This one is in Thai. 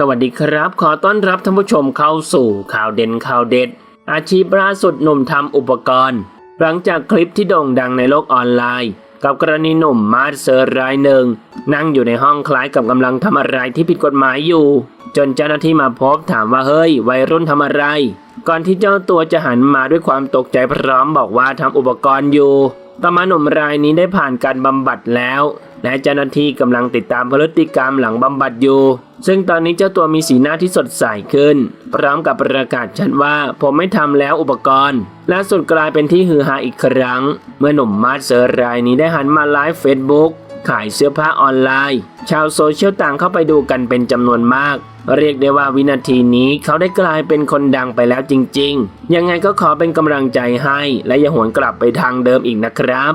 สวัสดีครับ ขอต้อนรับท่านผู้ชมเข้าสู่ข่าวเด่นข่าวเด็ด อาชีพล่าสุดหนุ่มทำอุปกรณ์ หลังจากคลิปที่โด่งดังในโลกออนไลน์ กับกรณีหนุ่มมาสเซอร์รายหนึ่ง นั่งอยู่ในห้องคล้ายกับกำลังทำอะไรที่ผิดกฎหมายอยู่ จนเจ้าหน้าที่มาพบถามว่าเฮ้ย วัยรุ่นทำอะไร ก่อนที่เจ้าตัวจะหันมาด้วยความตกใจพร้อมบอกว่าทำอุปกรณ์อยู่ต่อมาหนุ่มรายนี้ได้ผ่านการบำบัดแล้ว และเจ้าหน้าที่กำลังติดตามพฤติกรรมหลังบำบัดอยู่ ซึ่งตอนนี้เจ้าตัวมีสีหน้าที่สดใสขึ้น พร้อมกับประกาศชัดว่า ผมไม่ทำแล้วอุปกรณ์และสุดกลายเป็นที่ฮือฮาอีกครั้ง เมื่อหนุ่มมาสเซอร์รายนี้ได้หันมาไลฟ์เฟซบุ๊กขายเสื้อผ้าออนไลน์ ชาวโซเชียลต่างเข้าไปดูกันเป็นจำนวนมาก เรียกได้ว่าวินาทีนี้เขาได้กลายเป็นคนดังไปแล้วจริง ๆ ยังไงก็ขอเป็นกำลังใจให้ และอย่าหวนกลับไปทางเดิมอีกนะครับ